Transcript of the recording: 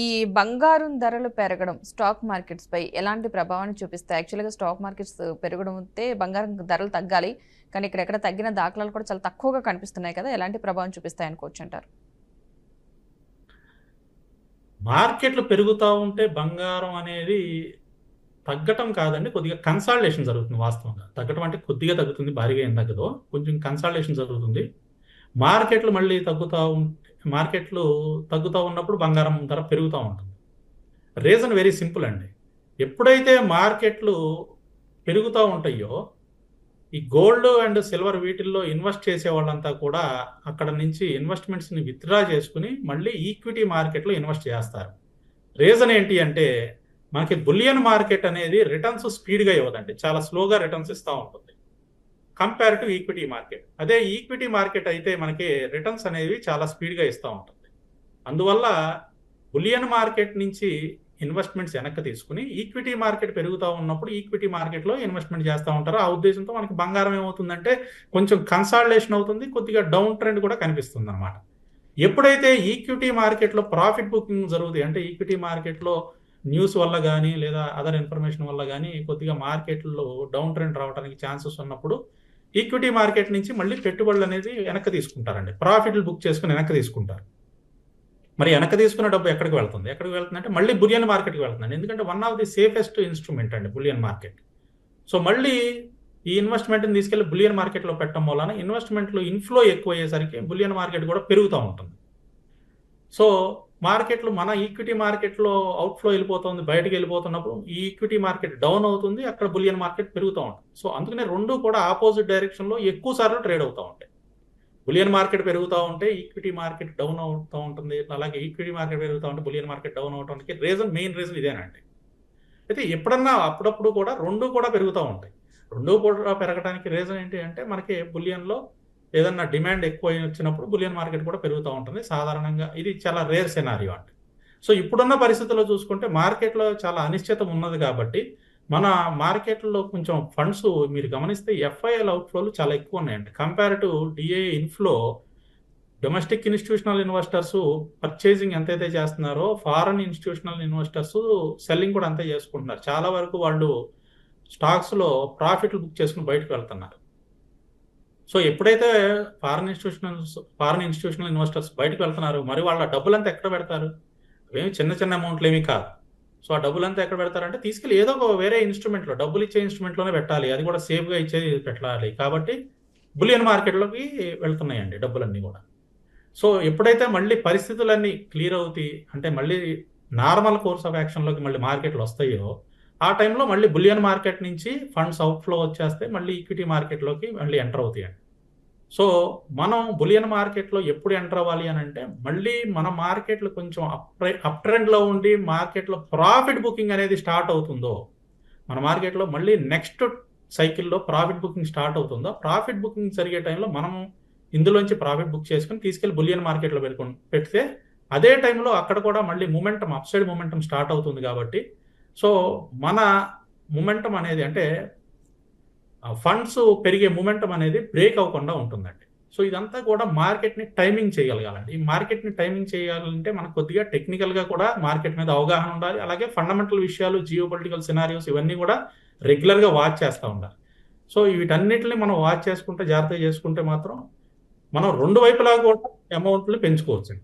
ఈ బంగారం ధరలు పెరగడం స్టాక్ మార్కెట్స్ పై ఎలాంటి ప్రభావాన్ని చూపిస్తాయి? యాక్చువల్గా స్టాక్ మార్కెట్స్ పెరగడం అయితే బంగారం ధరలు తగ్గాలి. కానీ ఇక్కడ ఎక్కడ తగ్గిన దాఖలాలు కూడా చాలా తక్కువగా కనిపిస్తున్నాయి కదా. ఎలాంటి ప్రభావం చూపిస్తాయి అనుకోవచ్చు అంటారు? మార్కెట్లు పెరుగుతూ ఉంటే బంగారం అనేది తగ్గటం కాదండి. కొద్దిగా కన్సాలిడేషన్ జరుగుతుంది వాస్తవంగా. తగ్గటం అంటే కొద్దిగా తగ్గుతుంది భారీగా ఏం తగ్గదో. కొంచెం కన్సాలిడేషన్ జరుగుతుంది. మార్కెట్లు మళ్ళీ తగ్గుతూ ఉంటే మార్కెట్లు తగ్గుతూ ఉన్నప్పుడు బంగారం ధర పెరుగుతూ ఉంటుంది. రీజన్ వెరీ సింపుల్ అండి. ఎప్పుడైతే మార్కెట్లు పెరుగుతూ ఉంటాయో ఈ గోల్డ్ అండ్ సిల్వర్ వీటిల్లో ఇన్వెస్ట్ చేసే వాళ్ళంతా కూడా అక్కడ నుంచి ఇన్వెస్ట్మెంట్స్ని విత్డ్రా చేసుకుని మళ్ళీ ఈక్విటీ మార్కెట్లో ఇన్వెస్ట్ చేస్తారు. రీజన్ ఏంటి అంటే మనకి బులియన్ మార్కెట్ అనేది రిటర్న్స్ స్పీడ్గా ఇవ్వదండి. చాలా స్లోగా రిటర్న్స్ ఇస్తూ ఉంటుంది. కంపేర్ టు ఈక్విటీ మార్కెట్ అదే ఈక్విటీ మార్కెట్ అయితే మనకి రిటర్న్స్ అనేవి చాలా స్పీడ్గా ఇస్తూ ఉంటుంది. అందువల్ల బులియన్ మార్కెట్ నుంచి ఇన్వెస్ట్మెంట్స్ వెనక్కి తీసుకుని ఈక్విటీ మార్కెట్ పెరుగుతూ ఉన్నప్పుడు ఈక్విటీ మార్కెట్లో ఇన్వెస్ట్మెంట్ చేస్తూ ఉంటారు. ఆ ఉద్దేశంతో మనకి బంగారం ఏమవుతుందంటే కొంచెం కన్సాలిడేషన్ అవుతుంది కొద్దిగా డౌన్ ట్రెండ్ కూడా కనిపిస్తుంది అనమాట ఎప్పుడైతే ఈక్విటీ మార్కెట్లో ప్రాఫిట్ బుకింగ్ జరుగుతుంది అంటే ఈక్విటీ మార్కెట్లో న్యూస్ వల్ల కానీ లేదా అదర్ ఇన్ఫర్మేషన్ వల్ల కానీ కొద్దిగా మార్కెట్లో డౌన్ ట్రెండ్ రావడానికి ఛాన్సెస్ ఉన్నప్పుడు ఈక్విటీ మార్కెట్ నుంచి మళ్ళీ పెట్టుబడులు అనేది వెనక్కి తీసుకుంటారండి. ప్రాఫిట్లు బుక్ చేసుకుని వెనక్కి తీసుకుంటారు. మరి వెనక్కి తీసుకున్న డబ్బు ఎక్కడికి వెళ్తుంది? ఎక్కడికి వెళ్తుంది అంటే మళ్ళీ బులియన్ మార్కెట్కి వెళ్తుందండి. ఎందుకంటే one of the safest instrument అండి బులియన్ మార్కెట్. సో మళ్ళీ ఈ ఇన్వెస్ట్మెంట్ని తీసుకెళ్ళి బులియన్ మార్కెట్లో పెట్టడం వలన ఇన్వెస్ట్మెంట్లో ఇన్ఫ్లో ఎక్కువ అయ్యేసరికి బులియన్ మార్కెట్ కూడా పెరుగుతూ ఉంటుంది. సో మార్కెట్లు మన ఈక్విటీ మార్కెట్లో అవుట్ఫ్లో వెళ్ళిపోతుంది బయటకు వెళ్ళిపోతున్నప్పుడు ఈ ఈక్విటీ మార్కెట్ డౌన్ అవుతుంది అక్కడ బులియన్ మార్కెట్ పెరుగుతూ ఉంటుంది. సో అందుకనే రెండు కూడా ఆపోజిట్ డైరెక్షన్లో ఎక్కువ సార్లు ట్రేడ్ అవుతూ ఉంటాయి. బులియన్ మార్కెట్ పెరుగుతూ ఉంటే ఈక్విటీ మార్కెట్ డౌన్ అవుతూ ఉంటుంది అలాగే ఈక్విటీ మార్కెట్ పెరుగుతూ ఉంటే బులియన్ మార్కెట్ డౌన్ అవడానికి రీజన్ మెయిన్ రీజన్ ఇదేనండి. అయితే ఎప్పుడన్నా అప్పుడప్పుడు కూడా రెండు కూడా పెరుగుతూ ఉంటాయి. రెండు కూడా పెరగడానికి రీజన్ ఏంటి అంటే మనకి బులియన్లో ఏదన్నా డిమాండ్ ఎక్కువ వచ్చినప్పుడు బులియన్ మార్కెట్ కూడా పెరుగుతూ ఉంటుంది. సాధారణంగా ఇది చాలా రేర్ సెనారియో అంటే సో ఇప్పుడున్న పరిస్థితుల్లో చూసుకుంటే మార్కెట్లో చాలా అనిశ్చిత ఉన్నది కాబట్టి మన మార్కెట్లో కొంచెం ఫండ్స్ మీరు గమనిస్తే ఎఫ్ఐఎల్ అవుట్ఫ్లోలు చాలా ఎక్కువ ఉన్నాయండి. Compare to the inflow domestic institutional investors purchasing ఎంతైతే చేస్తున్నారో ఫారెన్ ఇన్స్టిట్యూషనల్ ఇన్వెస్టర్స్ సెల్లింగ్ కూడా అంతే చేసుకుంటున్నారు. చాలా వరకు వాళ్ళు స్టాక్స్లో ప్రాఫిట్లు బుక్ చేసుకుని బయటకు వెళ్తున్నారు. సో ఎప్పుడైతే foreign institutional foreign institutional investors బయటకు వెళ్తున్నారు మరి వాళ్ళ డబ్బులంతా ఎక్కడ పెడతారు? అవేమి చిన్న చిన్న అమౌంట్లు ఏమీ కాదు. సో ఆ డబ్బులంతా ఎక్కడ పెడతారంటే తీసుకెళ్ళి ఏదో ఒక వేరే ఇన్స్ట్రుమెంట్లో డబ్బులు ఇచ్చే ఇన్స్ట్రుమెంట్లోనే పెట్టాలి. అది కూడా సేఫ్గా ఇచ్చేది పెట్టాలి. కాబట్టి బులియన్ మార్కెట్లోకి వెళ్తున్నాయండి డబ్బులన్నీ కూడా. సో ఎప్పుడైతే మళ్ళీ పరిస్థితులన్నీ క్లియర్ అవుతాయి అంటే మళ్ళీ నార్మల్ కోర్స్ ఆఫ్ యాక్షన్లోకి మళ్ళీ మార్కెట్లు వస్తాయో ఆ టైంలో మళ్ళీ బులియన్ మార్కెట్ నుంచి ఫండ్స్ అవుట్ఫ్లో వచ్చేస్తే మళ్ళీ ఈక్విటీ మార్కెట్లోకి మళ్ళీ ఎంటర్ అవుతాయండి. సో మనం బులియన్ మార్కెట్లో ఎప్పుడు ఎంటర్ అవ్వాలి అని అంటే మళ్ళీ మన మార్కెట్లు కొంచెం అప్ అప్ ట్రెండ్లో ఉండి మార్కెట్లో ప్రాఫిట్ బుకింగ్ అనేది స్టార్ట్ అవుతుందో మన మార్కెట్లో మళ్ళీ నెక్స్ట్ సైకిల్లో ప్రాఫిట్ బుకింగ్ స్టార్ట్ అవుతుందో ప్రాఫిట్ బుకింగ్ జరిగే టైంలో మనం ఇందులోంచి ప్రాఫిట్ బుక్ చేసుకుని తీసుకెళ్ళి బులియన్ మార్కెట్లో పెట్టుకొని పెడితే అదే టైంలో అక్కడ కూడా మళ్ళీ momentum upside momentum start అవుతుంది కాబట్టి సో మన మూమెంటం అనేది అంటే ఫండ్స్ పెరిగే మూమెంటం అనేది బ్రేక్ అవ్వకుండా ఉంటుందండి. సో ఇదంతా కూడా మార్కెట్ని టైమింగ్ చేయగలగాలండి. ఈ మార్కెట్ని టైమింగ్ చేయాలంటే మనకు కొద్దిగా టెక్నికల్గా కూడా మార్కెట్ మీద అవగాహన ఉండాలి. అలాగే ఫండమెంటల్ విషయాలు జియో పొలిటికల్ సినారియోస్ ఇవన్నీ కూడా రెగ్యులర్గా వాచ్ చేస్తూ ఉండాలి. సో వీటన్నిటిని మనం వాచ్ చేసుకుంటే జాగ్రత్తగా చేసుకుంటే మాత్రం మనం రెండు వైపులా కూడా అమౌంట్లు పెంచుకోవచ్చు